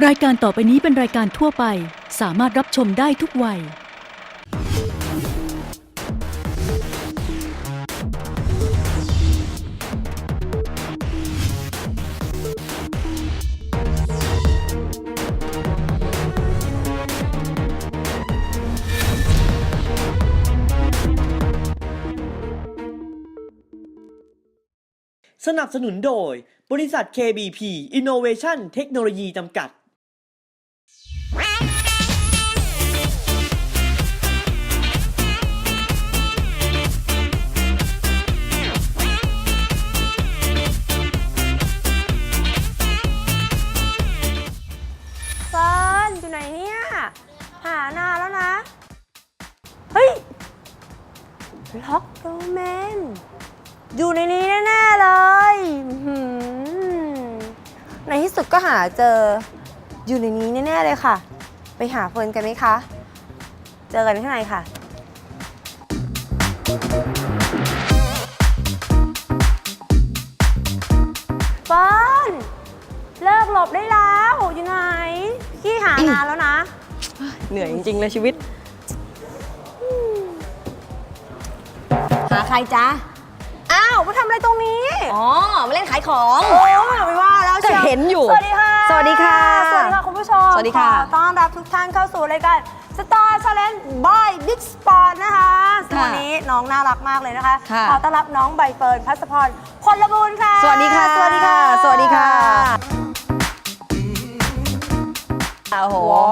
รายการต่อไปนี้เป็นรายการทั่วไป สามารถรับชมได้ทุกวัย สนับสนุนโดย บริษัท KBP Innovation Technology จำกัด อยู่ในนี้แน่ๆเลยค่ะ ไปหาเฟิร์นกันไหมคะ เจอกันข้างในค่ะ เฟิร์นเลิกหลบได้แล้วอยู่ไหนขี้หานานแล้วนะ เหนื่อยจริงๆเลยชีวิต หาใครจ๊ะ อ้าวมาทำอะไรตรงนี้ อ๋อ มาเล่นขายของ โอ้ยไม่ว่าแล้วเชียวก็เห็นอยู่ สวัสดีค่ะ สวัสดีค่ะ สวัสดีค่ะคุณผู้ชมสวัสดีค่ะ ขอต้อนรับทุกท่านเข้าสู่รายการ Star Challenge by Big Sport นะคะซึ่งวันนี้น้องน่ารักมากเลยนะคะ ค่ะขอต้อนรับน้องใบเฟิร์นพัสพรพลบูรณ์ค่ะ สวัสดีค่ะสวัสดีค่ะสวัสดีค่ะ โอ้โห โอ้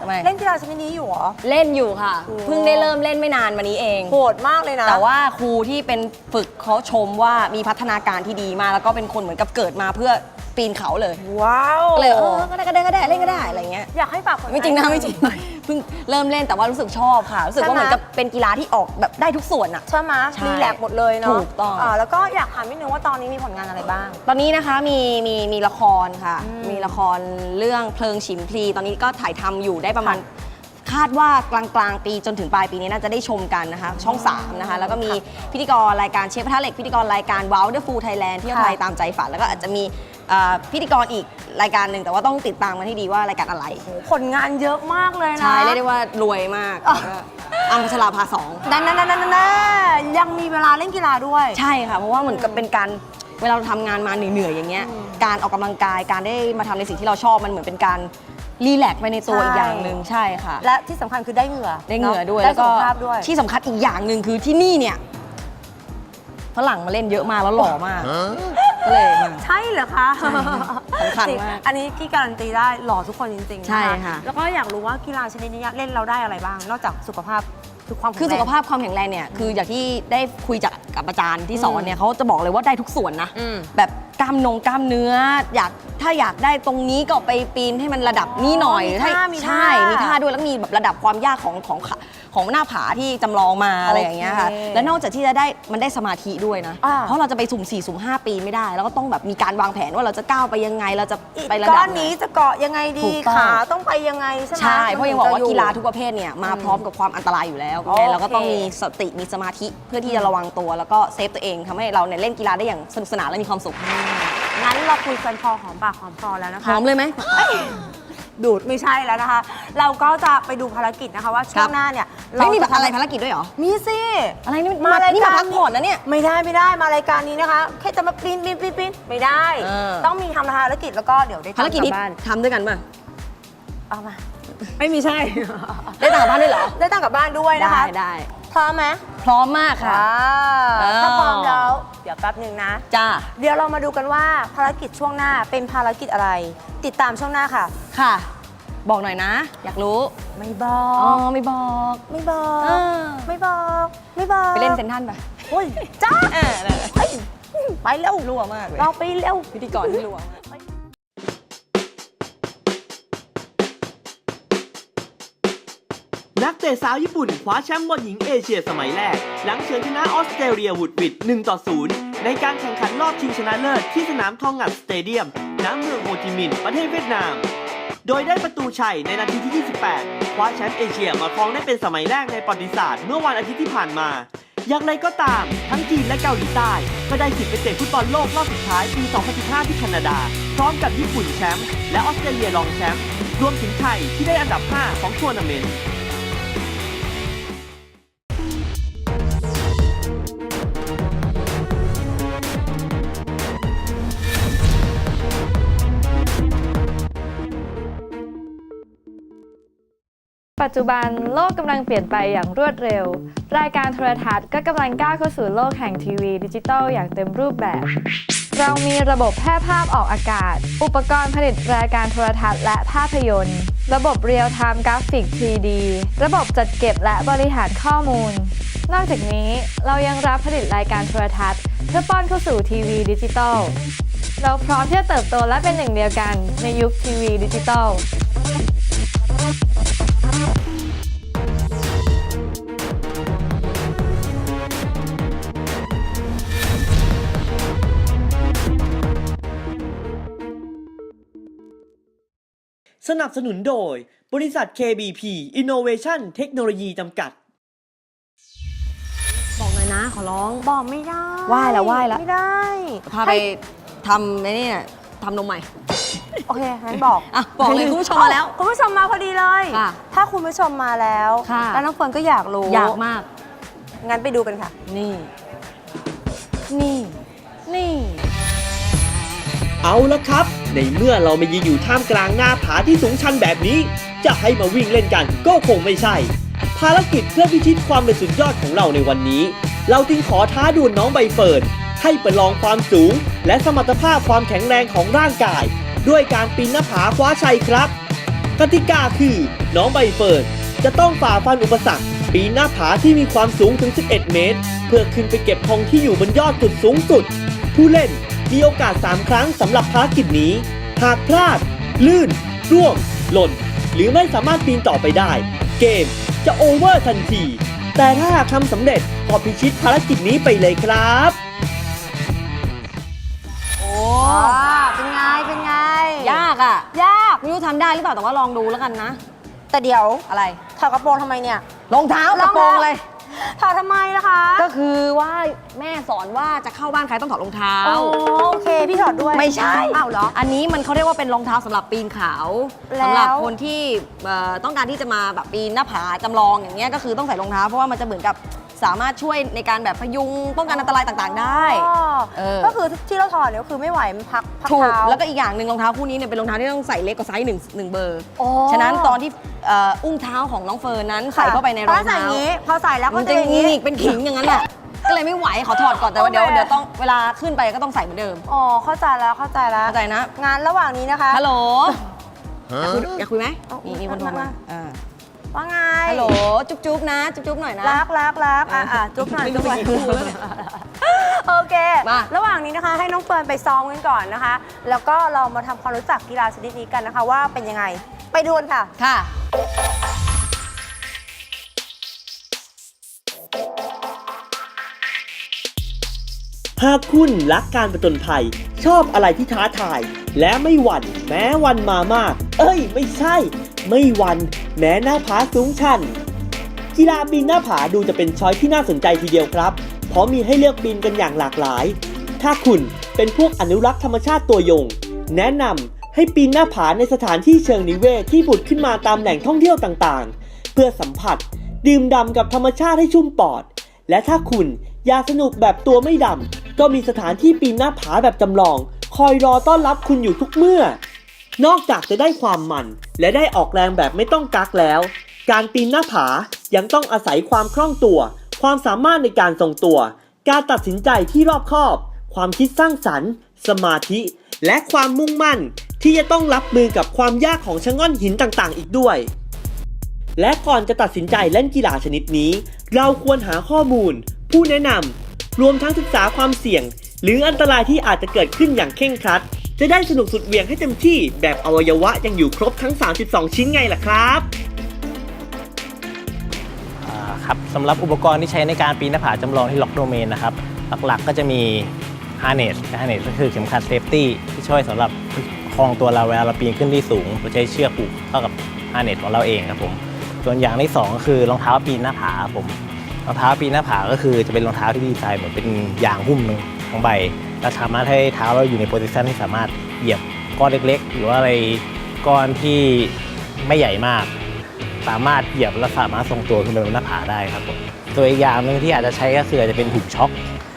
ทำไม เล่นกีฬาชนิดนี้อยู่เหรอ เล่นอยู่ค่ะ โอ้ เพิ่งได้เริ่มเล่นไม่นานมานี้เอง โหดมากเลยนะ แต่ว่าครูที่เป็นฝึกเขาชมว่ามีพัฒนาการที่ดีมากแล้วก็เป็นคนเหมือนกับเกิดมาเพื่อ ปีนเขาเลยว้าวก็เลยเออก็ได้ก็ได้ก็ได้เล่นก็ได้อะไรเงี้ยอยากให้ฝากผลงาไม่จริงนะไม่จริงเพิ่งเริ่มเล่นแต่ว่ารู้สึกชอบค่ะรู้สึกว่าใช่ไหมเหมือนกับเป็นกีฬาที่ออกแบบได้ทุกส่วนอะใช่ไหมใช่รีแลกซ์หมดเลยเนาะถูกต้องาแล้วก็อยากถามนิดนึงว่าตอนนี้มีผลงานอะไรบ้าง ตอนนี้นะคะมีมีมีละครค่ะอืมมีละครเรื่องเพลิงฉิมพลี ตอนนี้ก็ถ่ายทำอยู่ได้ประมาณคาดว่ากลางกลางๆปีจนถึงปลายปีนี้น่าจะได้ชมกันนะคะ ช่อง 3 นะคะ แล้วก็มีพิธีกรรายการเชฟกระทะเหล็ก พิธีกรรายการ Wow the Food Thailand ที่ยวไทยตามใจฝัน แล้วก็อาจจะมี เอ่อพิธีกรอีกรายการหนึ่งแต่ว่าต้องติดตามกันให้ดีว่ารายการอะไรผลงานเยอะมากเลยนะ ใช่เรียกได้ว่ารวยมากอ๋อแล้วก็อัมพัชราภาสอง นั่นนั่นนั่นนั่นยังมีเวลาเล่นกีฬาด้วย ใช่ค่ะ เพราะว่าเหมือนกับเป็นการเวลาเราทำงานมาเหนื่อยๆอย่างเงี้ยอืมการออกกำลังกายการได้มาทำในสิ่งที่เราชอบมันเหมือนเป็นการรีแลกซ์ไปในตัวใช่ อีกอย่างหนึ่งใช่ค่ะและที่สำคัญคือได้เหงื่อได้เหงื่อด้วยได้แล้วก็สุขภาพด้วย ที่สำคัญอีกอย่างหนึ่งคือที่นี่เนี่ยฝรั่งมาเล่นเยอะมากแล้วหล่อมาก ก็เลยมา ใช่เหรอคะใช่สำคัญมากอันนี้ที่การันตีได้หล่อทุกคนจริงๆนใช่ค่ะ แล้วก็อยากรู้ว่ากีฬาชนิดนี้เล่นเราได้อะไรบ้าง นอกจากสุขภาพคือความคือแข็สุงขแรง ภาพความแข็งแรงเนี่ยคืออย่างที่ได้คุยจากกับอาจารย์ที่สอนเนี่ยเขาจะบอกเลยว่าได้ทุกส่วนนะ อืม แบบกล้ามนงกล้ามเนื้อ อยาก ถ้าอยากได้ตรงนี้ก็ไปปีนให้มันระดับนี้หน่อยมีท่าให้มีใช่ท่ามีมีท่าด้วยแล้วมีแบบระดับความยากของของขาของหน้าผาที่จำลองมาอะไรอย่างเงี้ยค่ะโอเคแล้วนอกจากที่จะได้มันได้สมาธิด้วยนะ อ่า เพราะเราจะไปสุ่ม4สุ่ม5 ปีไม่ได้ แล้วก็ต้องแบบมีการวางแผนว่าเราจะก้าวไปยังไงเราจะอิฐไประก้ดัอบนไหนนี้จะเกาะยังไงถูดีกต้อง ขาต้องไปยังไงใช่ไหม ใช่เพราะยังบอกว่ามันถึกีจะฬาทุกประเภทเนี่ยมาพร้อมกับความอันตรายอยู่แล้วโอเค เราก็ต้องมีสติมีสมาธิเพื่อที่จะระวังตัวแล้วก็เซฟตัวเองทำให้เราเนี่ยเล่นกีฬาได้อย่างสนุกสนานและมีความสุข งั้นเราคุยกันพอหอมปากหอมคอแล้วนะคะ หอมเลยไหม ดูดไม่ใช่แล้วนะคะ เราก็จะไปดูภารกิจนะคะว่าช่ครัวงบหน้าเนี่ยไม่มีเาจะอะไรทำภารกิจด้วยเหรอ มีสิ อะไรนี่มารายนี่กามาร พักผ่อนนะเนี่ย ไม่ได้ไม่ได้มารายการนี้นะคะแค่จะมาปีนปีนปีนปีนไม่ได้ เออ ต้องมีทำภารกิจแล้วก็เดี๋ยวได้ทำภารกิจนี้ลับบ้านทำด้วยกันป่ะ เอามาไม่มีใช่ ได้ต่างบ้านด้วยเหรอ ได้ตังค์กลับบ้านด้วยนะคะได้ได้พร้อมไหมพร้อมมากค่ะ ว้าเออถ้าพร้อมแล้ว เดี๋ยวแป๊บหนึ่งนะ จ้า เดี๋ยวเรามาดูกันว่าภารกิจช่วงหน้าเป็นภารกิจอะไร ติดตามช่วงหน้าค่ะ ค่ะ บอกหน่อยนะ อยากรู้ ไม่บออ๋อ ก ไม่บอก ไม่บอเอก อ ไม่บอก ไม่บอกไปเล่นเซนทรันไปโอ้ยจ้าเออนั่นแหละเฮ้ยไปเร็ว รั่วมากเลยเราไปเร็ว พิธีกรที่รั่วมาก นักเตะสาวญี่ปุ่นคว้าแชมป์บอลหญิงเอเชียสมัยแรก หลังเฉือนชนะออสเตรเลียวูดวิด1ต่อ 0 ในการแข่งขันรอบชิงชนะเลิศที่สนามทองงัดสเตเดียมณเมืองโฮจิมินห์ประเทศเวียดนาม โดยได้ประตูชัยในนาทีที่ 28 คว้าแชมป์เอเชียมาครองได้เป็นสมัยแรกในประวัติศาสตร์เมื่อวันอาทิตย์ที่ผ่านมา อย่างไรก็ตาม ทั้งจีนและเกาหลีใต้ ก็ได้สิทธิ์ไปเตะฟุตบอลโลกรอบสุดท้ายปี 2015 ที่แคนาดา พร้อมกับญี่ปุ่นแชมป์และออสเตรเลียรองแชมป์รวมถึงไทยที่ได้อันดับ 5 ของทัวร์นาเมนต์ ปัจจุบันโลกกำลังเปลี่ยนไปอย่างรวดเร็ว รายการโทรทัศน์ก็กำลังก้าวเข้าสู่โลกแห่งทีวีดิจิตอลอย่างเต็มรูปแบบ เรามีระบบแพร่ภาพออกอากาศ อุปกรณ์ผลิตรายการโทรทัศน์และภาพยนตร์ ระบบเรียลไทม์กราฟิก 3D ระบบจัดเก็บและบริหารข้อมูล นอกจากนี้เรายังรับผลิตรายการโทรทัศน์ เพื่อป้อนเข้าสู่ทีวีดิจิตอล เราพร้อมที่จะเติบโตและเป็นหนึ่งเดียวกันในยุคทีวีดิจิตอล สนับสนุนโดย บริษัท KBP Innovation Technology จำกัด บอกเลยนะขอร้อง บอกไม่ได้ไหว้แล้วไหว้แล้วไม่ได้ พาไปทำในนี่น่ะทำนมใหม่ โอเคงั้นบอก อะบอกเลยคุณผู้ชมมาแล้วเอ้คุณผู้ชมมาพอดีเลย ค่ะถ้าคุณผู้ชมมาแล้วค่ะ แล้วน้องเฟิร์นก็อยากรู้อยากมาก งั้นไปดูกันค่ะ นี่ นี่ นี่ เอาละครับ ในเมื่อเรามายืนอยู่ท่ามกลางหน้าผาที่สูงชันแบบนี้ จะให้มาวิ่งเล่นกันก็คงไม่ใช่ ภารกิจเพื่อพิชิตความเป็นสุดยอดของเราในวันนี้ เราจึงขอท้าดวลน้องใบเฟิร์นให้ประลองความสูง และสมรรถภาพความแข็งแรงของร่างกาย ด้วยการปีนหน้าผาคว้าชัยครับ กติกาคือ น้องใบเฟิร์นจะต้องฝ่าฟันอุปสรรค ปีนหน้าผาที่มีความสูงถึง 11 เมตร เพื่อขึ้นไปเก็บทองที่อยู่บนยอดจุดสูงสุด ผู้เล่น มีโอกาส 3 ครั้งสำหรับภารกิจนี้ หากพลาด ลื่น ร่วง หล่น หรือไม่สามารถปีนต่อไปได้ เกมจะโอเวอร์ทันที แต่ถ้าหากทำสำเร็จก็พิชิตภารกิจนี้ไปเลยครับ โอ้อ่าเป็นไง เป็นไง ยากอะ ยาก ไม่รู้ทำได้หรือเปล่าแต่ว่าลองดูแล้วกันนะ แต่เดี๋ยวอะไรถอดกระโปรงทำไมเนี่ยรองเท้ากระโปรงเลย ถอดทำไมล่ะคะก็คือว่าแม่สอนว่าจะเข้าบ้านใครต้องถอดรองเท้าโอโอเค พี่ถอดด้วยไม่ใช่อ้าวเหรอ อันนี้มันเขาเรียกว่าเป็นรองเท้าสำหรับปีนเขาแล้ว สำหรับคนที่เอ่อต้องการที่จะมาแบบปีนหน้าผาจำลองอย่างเงี้ยก็คือต้องใส่รองเท้าเพราะว่ามันจะเหมือนกับ สามารถช่วยในการแบบพยุงป้องกันอันตรายต่างๆ ได้ อ๋อเออ ก็คือที่เราถอดเนี่ยก็คือไม่ไหวมันพักพักถูกเท้า แล้วก็อีกอย่างหนึ่งรองเท้าคู่นี้เนี่ยเป็นรองเท้าที่ต้องใส่เล็กกว่าไซส์หนึ่งหนึ่งเบอร์โอ้ฉะนั้นตอนที่เอ่ออุ้งเท้าของน้องเฟิร์นนั้นใส่เข้าไปในรองพใส่เท้า ย่างนี้พอใส่แล้วก็มันจะจะอย่างงีนี้กเป็นขิงอย่างนั้นแหละ ก็เลยไม่ไหวขอถอดก่อนแต่ว่าเดี๋ยวโอเค เดี๋ยวต้องเวลาขึ้นไปก็ต้องใส่เหมือนเดิมอ๋อเข้าใจแล้วเข้าใจแล้ว เข้าใจนะ งานระหว่างนี้นะคะ ฮัลโหลอยากคุยอยากคุยไหมเอามีมีคนโทรมามา อ่า ว่าไง ฮัลโหลจุ๊บจุ๊บนะ จุ๊บจุ๊บหน่อยนะ รักรักรักอะอะจุ๊บหน่อยไม่จุ๊บหน่อยไม่รู้แล้วเนี่ยโอเค มา ระหว่างนี้นะคะ ให้น้องเฟิร์นไปซ้อมกันก่อนนะคะ แล้วก็เรามาทำความรู้จักกีฬาชนิดนี้กันนะคะ ว่าเป็นยังไง ไปดูกันค่ะ ค่ะ หากคุณรักการประจนภัย ชอบอะไรที่ท้าทาย และไม่หวั่นแม้วันมามาก เอ้ย ไม่ใช่ ไม่วันแม้หน้าผาสูงชัน กีฬาปีนหน้าผาดูจะเป็นช้อยที่น่าสนใจทีเดียวครับ เพราะมีให้เลือกปีนกันอย่างหลากหลาย ถ้าคุณเป็นพวกอนุรักษ์ธรรมชาติตัวยง แนะนำให้ปีนหน้าผาในสถานที่เชิงนิเวศที่ผุดขึ้นมาตามแหล่งท่องเที่ยวต่างๆ เพื่อสัมผัส ดื่มด่ำกับธรรมชาติให้ชุ่มปอด และถ้าคุณอยากสนุกแบบตัวไม่ดำก็มีสถานที่ปีนหน้าผาแบบจำลอง คอยรอต้อนรับคุณอยู่ทุกเมื่อ นอกจากจะได้ความมัน และได้ออกแรงแบบไม่ต้องกักแล้ว การปีนหน้าผายังต้องอาศัยความคล่องตัว ความสามารถในการทรงตัว การตัดสินใจที่รอบคอบ ความคิดสร้างสรรค์ สมาธิ และความมุ่งมั่น ที่จะต้องรับมือกับความยากของชะง่อนหินต่างๆ อีกด้วย และก่อนจะตัดสินใจเล่นกีฬาชนิดนี้ เราควรหาข้อมูล ผู้แนะนำรวมทั้งศึกษาความเสี่ยง หรืออันตรายที่อาจจะเกิดขึ้นอย่างเคร่งครัด จะได้สนุกสุดเหวี่ยงให้เต็มที่แบบอวัยวะยังอยู่ครบทั้ง 32 ชิ้นไงล่ะครับ อ่าครับสำหรับอุปกรณ์ที่ใช้ในการปีนหน้าผาจำลองที่ล็อกโดเมนนะครับ หลักๆก็จะมี harness harness ก็คือเข็มขัดเซฟตี้ที่ช่วยสำหรับคล้องตัวเราเวลาเราปีนขึ้นที่สูงเราใช้เชือกผูกเข้ากับ harness ของเราเองครับผมส่วนอย่างที่สองก็คือรองเท้าปีนหน้าผาครับผมรรองเท้าปีนหน้าผาก็คือจะเป็นรองเท้าที่ดีไซน์เหมือนเป็นยางหุ้มหนึ่งทั้งใบ แล้วสามารถให้เท้าเราอยู่ในโพซิชันที่สามารถเหยียบก้อนเล็กๆ หรือว่าอะไรก้อนที่ไม่ใหญ่มาก สามารถเหยียบและสามารถทรงตัวขึ้นไปบนหน้าผาได้ครับผมตัวอีกอย่างหนึ่งที่อาจจะใช้ก็คืออาจจะเป็นถุงช็อค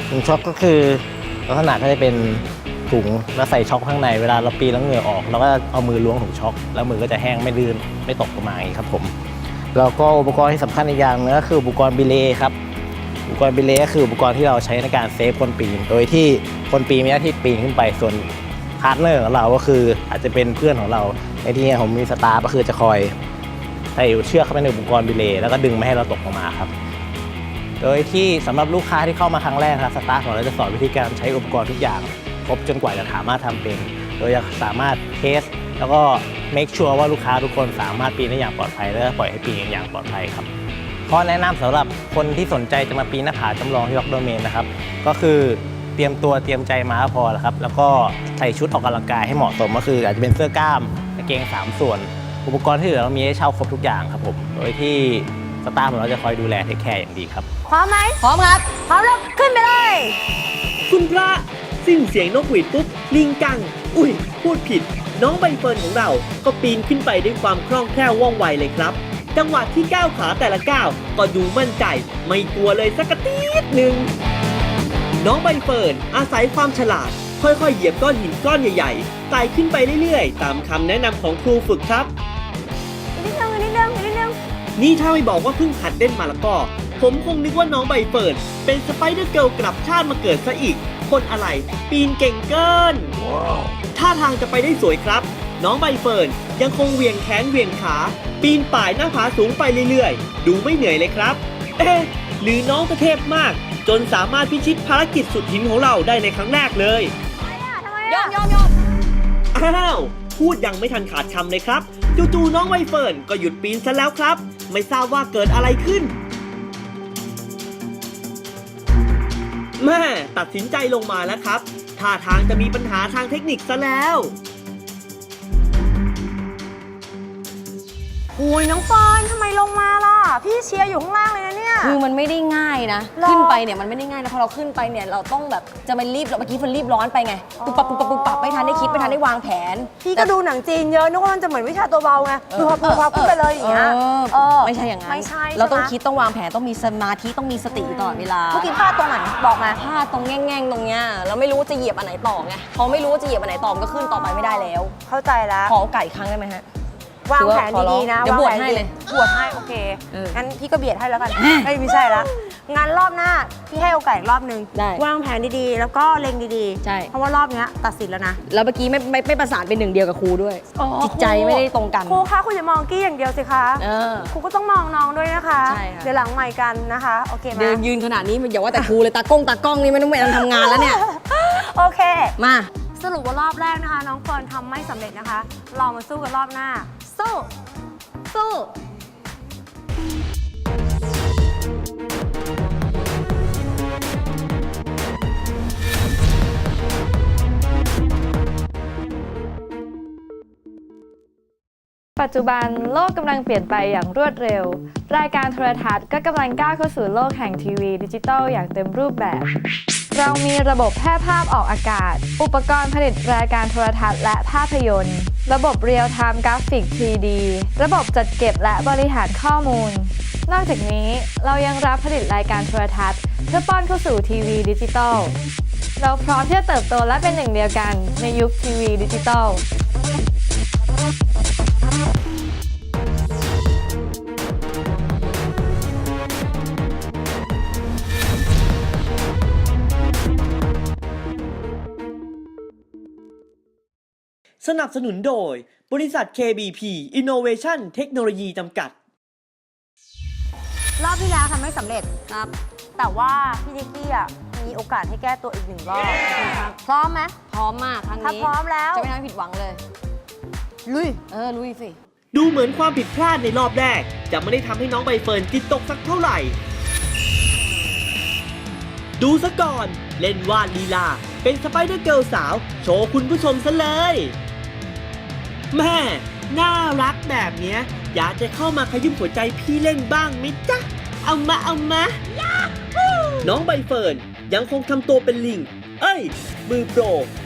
ถุงช็อคก็คือลักษณะก็จะเป็นถุงแล้วใส่ช็อคข้างในเวลาเราปีนแล้วเหงื่อออกเราก็เอามือล้วงถุงช็อคแล้วมือก็จะแห้งไม่ลื่นไม่ตกลงมาอย่างนี้ครับผมแล้วก็อุปกรณ์ที่สำคัญอีกอย่างหนึงก็คืออุปกรณ์บิเลย์ครับ อุปกรณ์บิเลย์ก็คืออุปกรณ์ที่เราใช้ในการเซฟคนปีน โดยที่คนปีนมีหน้าที่ปีนขึ้นไปส่วนพาร์ทเนอร์ของเราก็คืออาจจะเป็นเพื่อนของเราในที่นี้ผมมีสตาฟก็คือจะคอยใส่เชือกเข้าไปในอุปกรณ์บิเลแล้วก็ดึงไม่ให้เราตกลงมาครับ โดยที่สำหรับลูกค้าที่เข้ามาครั้งแรกครับสตาฟของเราจะสอนวิธีการใช้อุปกรณ์ทุกอย่าง ครบจนกว่าจะสามารถทำเป็น โดยจะสามารถเทส แล้วก็ make sure ว่าลูกค้าทุกคนสามารถปีนได้อย่างปลอดภัยและปล่อยให้ปีนอย่างปลอดภัยครับ ข้อแนะนำสำหรับคนที่สนใจจะมาปีนหน้าผาจำลองที่ล็อกโดเมนนะครับ ก็คือเตรียมตัวเตรียมใจมาก็พอแล้วครับ แล้วก็ใส่ชุดออกกำลังกายให้เหมาะสมก็คือ อาจจะเป็นเสื้อกล้ามกางเกงสามส่วน อุปกรณ์ที่เหลือเรามีให้เช่าครบทุกอย่างครับผมโดยที่สตาฟของเราจะคอยดูแลเทคแคร์อย่างดีครับพร้อมไหมพร้อมครับพร้อมแล้วขึ้นไปเลย คุณพระสิ้นเสียงนกหวีดปุ๊บลิงกัง อุ้ยพูดผิด น้องใบเฟิร์นของเราก็ปีนขึ้นไปด้วยความคล่องแคล่วว่องไวเลยครับ จังหวะที่ก้าวขาแต่ละก้าวก็ดูมั่นใจ ไม่กลัวเลยสักกระตีหนึ่งน้องใบเฟิร์นอาศัยความฉลาด ค่อยๆ เหยียบก้อนหินก้อนใหญ่ๆไต่ขึ้นไปเรื่อยๆ ตามคำแนะนำของครูฝึกครับ นิดนึงนิดนึงนิดนึงนี่ถ้าไม่บอกว่าเพิ่งหัดเล่นมาแล้วก็ ผมคงนึกว่าน้องใบเฟิร์นเป็นสไปเดอร์เกิลกลับชาติมาเกิดซะอีก คนอะไร ปีนเก่งเกิน ท่าทางจะไปได้สวยครับ น้องใบเฟิร์นยังคงเหวี่ยงแขนเหวี่ยงขา ปีนป่ายหน้าผาสูงไปเรื่อยๆ ดูไม่เหนื่อยเลยครับ เอ๊ะหรือน้องจะเทพมาก จนสามารถพิชิตภารกิจสุดหินของเราได้ในครั้งแรกเลยทำไมยออะมยอมยอมอ้าวพูดยังไม่ทันขาดคำเลยครับ จู่ๆน้องใบเฟิร์นก็หยุดปีนซะแล้วครับ ไม่ทราบว่าเกิดอะไรขึ้นแม่ตัดสินใจลงมาแล้วครับท่าทางจะมีปัญหาทางเทคนิคซะแล้ว โอ้ยน้องปอนทำไมลงมาล่ะ พี่เชียร์อยู่ข้างล่างเลยนะเนี่ย คือมันไม่ได้ง่ายนะ หรอขึ้นไปเนี่ยมันไม่ได้ง่ายนะพอเราขึ้นไปเนี่ยเราต้องแบบจะไปรีบเมื่อกี้มันรีบร้อนไปไงปุบปับปุบปับปุบปับไม่ทันได้คิดไม่ทันได้วางแผนพี่ก็ดูหนังจีนเยอะนึกว่ามันจะเหมือนวิชาตัวเบาไงคือพอพอขึ้นไปเลยอย่างเงี้ยเออเออไม่ใช่อย่างนั้น ไม่ใช่เราต้องใช่ไหมคิดต้องวางแผนต้องมีสมาธิต้องมีสติอยู่ตลอดเวลาเมื่อกี้พลาดตรงไหนบอกมา พลาดตรงแง่งๆตรงเนี้ยเราไม่รู้ว่าจะเหยียบอันไหนต่อไงพอไม่รู้ว่าจะเหยียบอันไหนต่อมันก็ขึ้ขึ้นต่อไปไม่ได้แล้ว เข้าใจแล้ว ขอโอกาสอีกครั้งได้ไหมฮะ วางแผนถือว่าขอร้องดีๆนะเดี๋ยวางบวชแผนให้เลยบวชให้โอเคเอองั้นพี่ก็เบียดให้แล้วกันเอ้ยไม่ใช่ละงานรอบหน้าพี่ให้โอกาสอีกรอบนึงได้วางแผนดีๆ แล้วก็เล็งดีๆใช่เพราะว่ารอบเนี้ยตัดสินแล้วนะแล้วเมื่อกี้ไม่ไม่ไม่ประสานเป็นหนึ่งเดียวกับครูด้วย จิตใจไม่ได้ตรงกันครูคะคุณอย่ามองกี้อย่างเดียวสิคะเออครูก็ต้องมองน้องด้วยนะคะใช่ค่ะเดี๋ยวหลังใหม่กันนะคะโอเคไหมเดินยืนขนาดนี้อย่าว่าแต่ครูเลยตากล้องตากล้องนี่ไม่ต้องไปทำงานแล้วเนี่ยโอเคมาสรุปว่ารอบแรกนะคะ น้องเฟิร์นทำไม่สำเร็จนะคะเรามาสู้กันรอบหน้า สู้ สู้ ปัจจุบันโลกกำลังเปลี่ยนไปอย่างรวดเร็ว รายการโทรทัศน์ก็กำลังก้าวเข้าสู่โลกแห่งทีวีดิจิตอลอย่างเต็มรูปแบบ เรามีระบบแพร่ภาพออกอากาศ อุปกรณ์ผลิตรายการโทรทัศน์และภาพยนตร์ ระบบเรียลไทม์กราฟิก 3D ระบบจัดเก็บและบริหารข้อมูล นอกจากนี้เรายังรับผลิตรายการโทรทัศน์ เพื่อป้อนเข้าสู่ทีวีดิจิตอลเราพร้อมที่จะเติบโตและเป็นหนึ่งเดียวกันในยุคทีวีดิจิตอล สนับสนุนโดย บริษัท KBP Innovation Technology จำกัด รอบที่แล้วทำไม่สำเร็จครับ แต่ว่าพี่นิกกี้อะมีโอกาสให้แก้ตัวอีกหนึ่งรอบพร้อมไหมพร้อมมากครั้งถ้านี้พร้อมแล้ว จะไม่ทำให้ผิดหวังเลย ลุย เออลุยสิ ดูเหมือนความผิดพลาดในรอบแรก จะไม่ได้ทำให้น้องใบเฟิร์นจิตตกสักเท่าไหร่ ดูซะก่อน เล่นวาดลีลา เป็นสไปเดอร์เกิลสาว โชว์คุณผู้ชมซะเลย แม่น่ารักแบบเนี้ยอยากจะเข้ามาขยุ้มหัวใจพี่เล่นบ้างไหมจ๊ะ เอามาเอามาน้องใบเฟิร์นยังคงทำตัวเป็นลิง เอ้ย มือโปร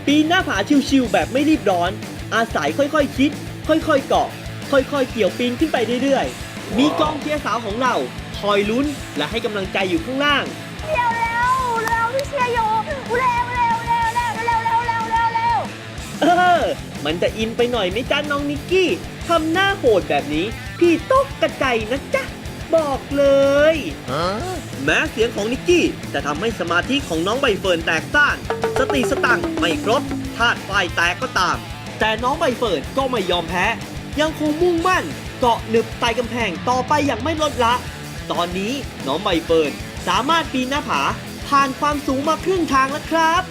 ปีนหน้าผาชิวๆแบบไม่รีบร้อน อาศัยค่อยๆคิด ค่อยๆเกาะ ค่อยๆเกี่ยวปีนขึ้นไปเรื่อยๆ มีกองเชียร์สาวของเรา คอยลุ้นและให้กำลังใจอยู่ข้างล่าง เร็วเร็วเร็วพี่เชียร์อยู่เร็วเร็วเร็วเร็วเร็วเร็วเร็วเร็วเร็วเออ มันจะอินไปหน่อยไหมจ๊ะน้องนิกกี้ทำหน้าโหดแบบนี้ พี่ตกกระใจนะจ๊ะ บอกเลยแม้เสียงของนิกกี้จะทำให้สมาธิของน้องใบเฟิร์นแตกซ่าน สติสตังค์ไม่ครบธาตุไฟแตกก็ตาม แต่น้องใบเฟิร์นก็ไม่ยอมแพ้ ยังคงมุ่งมั่นเกาะหนึบไต่กำแพงต่อไปอย่างไม่ลดละ ตอนนี้น้องใบเฟิร์นสามารถปีนหน้าผาผ่านความสูงมาครึ่งทางแล้วครับ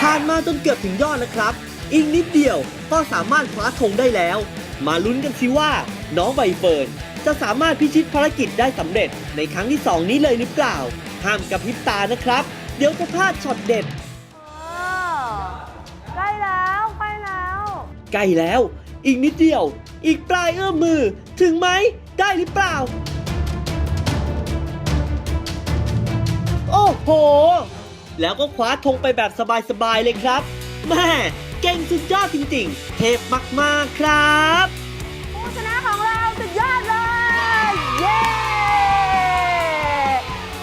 ผ่านมาจนเกือบถึงยอดแล้วครับ อีกนิดเดียวก็สามารถคว้าธงได้แล้ว มาลุ้นกันสิว่า น้องใบเฟิร์นจะสามารถพิชิตภารกิจได้สำเร็จในครั้งที่ 2 นี้เลยหรือเปล่า ห้ามกับพริบตานะครับ เดี๋ยวจะพลาดช็อตเด็ด ใกล้แล้วใกล้แล้ว ใกล้แล้ว อีกนิดเดียว อีกปลายเอื้อมมือ ถึงไหม ได้หรือเปล่า โอ้โห แล้วก็คว้าธงไปแบบสบายๆเลยครับแม่ เก่งสุดยอดจริง ๆ เทพมาก ๆ ครับผู้ชนะของเราสุดยอดเลย เย้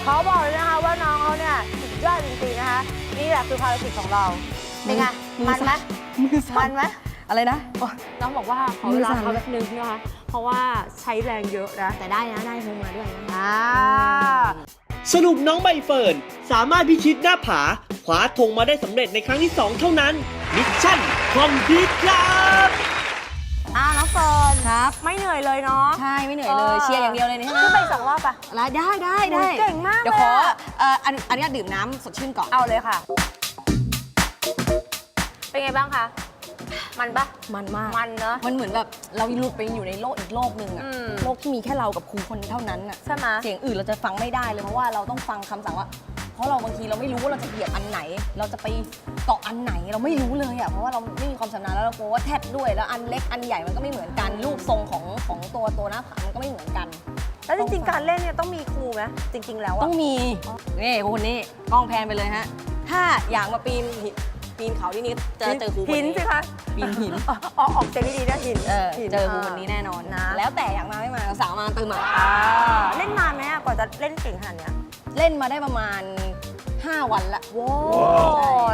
เขาบอกเลยนะคะว่าน้องเขาเนี่ยสุดยอดจริงๆนะคะ นี่แหละคือภารกิจของเรา เป็นไง มือมันไหมมือสั่มันไหม อะไรนะ น้องบอกว่าขอมืเวอลาสั่นเขาเลย แป๊บนึงนะคะ เพราะว่าใช้แรงเยอะนะ แต่ได้นะ ได้โฮมมาด้วยนะ อ่า สรุปน้องใบเฟิร์นสามารถพิชิตหน้าผาค ว้าธงมาได้สำเร็จในครั้งที่ 2 เท่านั้น มิชชั่นคอมพลีทครับอ่าน้องเฟิร์นครับ ไม่เหนื่อยเลยเนาะ ใช่ไม่เหนื่อยเลยเชียร์อย่างเดียวเลยนะขึ้นไปอีกสองรอบปะอะไรได้ได้ได้โอ้ยเก่งมากเดี๋ยวขอเลยอะเอ่ออันอันนี้ดื่มน้ำสดชื่นก่อนเอาเลยค่ะ เป็นไงบ้างคะ มันปะมันมากมันเนอะมันเหมือนแบบเราหลุดไปอยู่ในโลกอีกโลกหนึ่งอะอืมโลกที่มีแค่เรากับครูคนนี้เท่านั้นอะใช่ไหมเสียงอื่นเราจะฟังไม่ได้เลยเพราะว่าเราต้องฟังคำสั่งว่าเพ ราะเราบางทีเราไม่รู้ว่าเราจะเหยียบอันไหน เราจะไปเกาะอันไหนเราไม่รู้เลยอะเพราะว่าเราไม่มีความชำนาญแล้วเรากลัวว่าแทบด้วยแล้วอันเล็กอันใหญ่มันก็ไม่เหมือนกันรูปทรงของของตัวตัวหน้าผามันก็ไม่เหมือนกัน แล้วจริงๆ การเล่นเนี่ยต้องมีครูไหมจริง ๆ แล้วต้อะองมีนี่คนนี้กล้องแพนไปเลยฮะ ถ้าอยากมาปีนหินปีนเขาที่นี่เจอเจอครูคนหินนี้ สิคะปีนหิน อ๋อออกออกเสียงดีๆนะหินเออหินเจอครูคนนี้แน่นอนนะ แล้วแต่อยากมาไม่มาสาวมาตื่นมา อ่าเล่นนานไหมอะกว่าจะเล่นเก่งขนาดเนี้ย เล่นมาได้ประมาณ 5 วันละโว้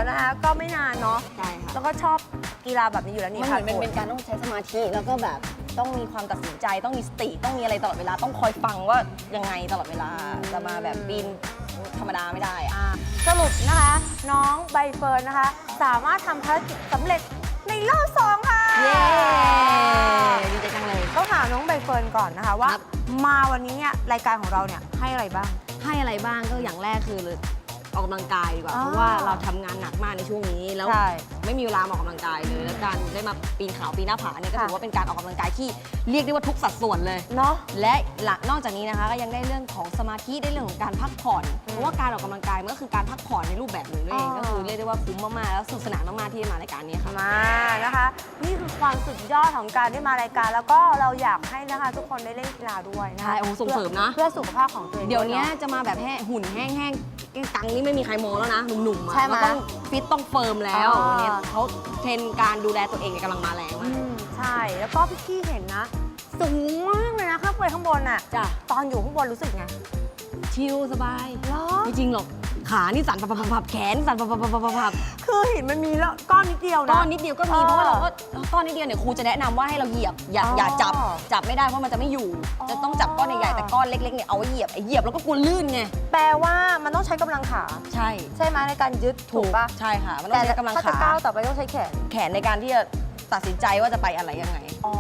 นะคะก็ไม่นานเนาะใช่ค่ะแล้วก็ชอบกีฬาแบบนี้อยู่แล้วนี่มันเหมือนเป็นค่ะเป็นการต้องใช้สมาธิแล้วก็แบบต้องมีความตัดสินใจต้องมีสติต้องมีอะไรตลอดเวลาต้องคอยฟังว่ายังไงตลอดเวลาจะมาแบบปีนธรรมดาไม่ได้อะ อ่าสรุปนะคะ น้องใบเฟิร์นนะคะ สามารถทำภารกิจสำเร็จในรอบสองค่ะ เย้ดีใจจังเลย ต้องถามน้องใบเฟิร์นก่อนนะคะว่า ครับ มาวันนี้เนี่ยรายการของเราเนี่ยให้อะไรบ้าง ให้อะไรบ้างก็อย่างแรกคือ ออกกำลังกายดีกว่าอ่าเพราะว่าเราทำงานหนักมากในช่วงนี้ แล้วใช่ไม่มีเวลามาออกกำลังกายเลย แล้วการได้มาปีนเขาปีนหน้าผาเนี่ยก็ค่ะ ถือว่าเป็นการออกกำลังกายที่เรียกได้ว่าทุกสัดส่วนเลย เนาะ และหลักนอกจากนี้นะคะก็ยังได้เรื่องของสมาธิได้เรื่องของการพักผ่อนเพราะว่าการออกกำลังกายมันก็คือการพักผ่อนในรูปแบบหนึ่งนั่นเอง อ๋อ ก็คือเรียกได้ว่าคุ้มมาก ๆ แล้วสนุกสนานมาก ๆ ที่ได้มารายการนี้ค่ะ มานะคะ นี่คือความสุดยอดของการได้มารายการ แล้วก็เราอยากให้นะคะ ทุกคนได้เล่นกีฬาด้วยนะคะใช่โอ้ส่งเสริมนะ เพื่อสุขภาพของตัวเองเดี๋ยวนี้ด้จะมาแบบแห้หุ่นแห้งๆ กังนี่ไม่มีใครมองแล้วนะ หนุ่มๆอะใช่ไหมเราต้องฟิตต้องเฟิร์มแล้วอ๋อเนี่ยเขาเทรนด์การดูแลตัวเองเนี่ยกำลังมาแรงอืมากมใช่ แล้วก็พี่กี้เห็นนะ สูงมากเลยนะข้างบนข้างบนอะ จ้ะตอนอยู่ข้างบนรู้สึกไงชิลสบาย เหรอ ไม่จริงหรอก ขานี่สั่นปับปับปับแขนสั่นปับปับปับปับปับคือหินมันมีแล้วก้อนนิดเดียวนะ ก้อนนิดเดียวก็มีเออเพราะว่าเราก็ก้อนนิดเดียวเนี่ยครูจะแนะนำว่าให้เราเหยียบอย่าอ๋อออย่าจับจับไม่ได้เพราะมันจะไม่อยู่อ๋อจะต้องจับก้อนใหญ่ๆแต่ก้อนเล็กๆเนี่ยเอาไว้เหยียบไอ้เหยียบแล้วก็กลัวลื่นไงแปลว่ามันต้องใช้กำลังขา ใช่ใช่ไหมในการยึดถูกปะใช่ค่ะมันต้องใช้กำลังถ้าจะขาก้าวต่อไปต้องใช้แขน แขนในการที่จะตัดสินใจว่าจะไปอะไรยังไง อ๋อ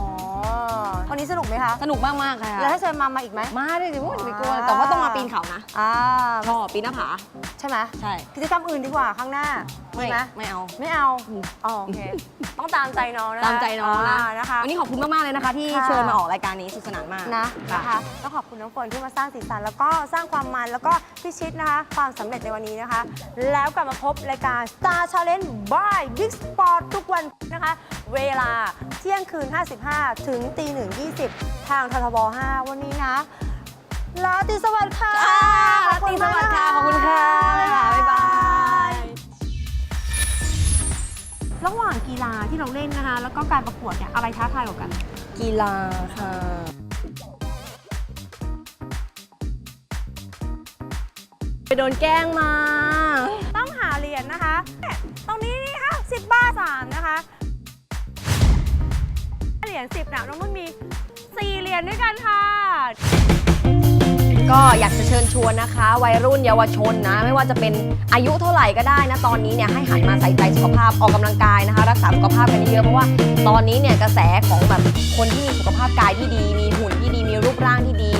วันนี้สนุกไหมคะ สนุกมากๆค่ะ แล้วถ้าเชิญมามาอีกไหม มาเลยสิว่าจะไปกลัวอ่าแต่ว่าต้องมาปีนเขานะอ่าชอบปีนหน้าผา ใช่ไหมใช่ กิจกรรมอื่นดีกว่าข้างหน้า ไม่ไหมไม่เอา ไม่เอาอ๋อโอเค ต้องตามใจน้องนะคะตามใจน้องนะานะคะ วันนี้ขอบคุณมาก ๆ เลยนะคะ ที่ค่ะ เชิญมาออกรายการนี้สนุกสนานมาก นะค่ะนะคะต้องขอบคุณน้องเฟิร์นที่มาสร้างสีสัน แล้วก็สร้างความมันแล้วก็พิชิตนะคะ ความสำเร็จในวันนี้นะคะ แล้วกลับมาพบรายการ Star Challenge by Big Sport ทุกวันนะคะ เวลาเที่ยงคืน 55 ถึงตีหนึ่ง20ทางททบ 5 วันนี้นะลาตรีสวัสดิ์ค่ะค่ะราตรีสวัสดิ์ค่ะขอบคุณค่ะบ๊ายบาย ระหว่างกีฬาที่เราเล่นนะคะ แล้วก็การประกวดเนี่ยอะไรท้าทายกว่ากัน กีฬาค่ะ ไปโดนแกล้งมา ต้องหาเหรียญนะคะเนี่ยตรงนี้นี่ค่ะสิบบาทสามนะคะ เหรียญสิบนะน้องนุ่นมีสี่เหรียญด้วยกันค่ะ ก็อยากจะเชิญชวนนะคะ วัยรุ่นเยาวชนนะ ไม่ว่าจะเป็นอายุเท่าไหร่ก็ได้นะ ตอนนี้เนี่ยให้หันมาใส่ใจสุขภาพออกกำลังกายนะคะ รักษาสุขภาพกันเยอะเพราะว่าตอนนี้เนี่ยกระแสของแบบคนที่มีสุขภาพกายที่ดี มีหุ่นที่ดี มีรูปร่างที่ดี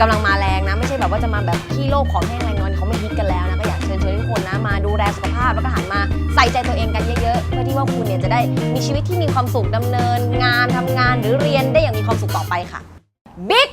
กำลังมาแรงนะ ไม่ใช่แบบว่าจะมาแบบขี้โลกของแห้งแรงนอนเขาไม่ฮิตกันแล้วนะก็อยากเชิญชวนทุกคนนะมาดูแลสุขภาพแล้วก็หันมาใส่ใจตัวเองกันเยอะๆเพื่อที่ว่าคุณเนี่ยจะได้มีชีวิตที่มีความสุขดำเนิน งานทำงานหรือเรียนได้อย่างมีความสุขต่อไปค่ะ Big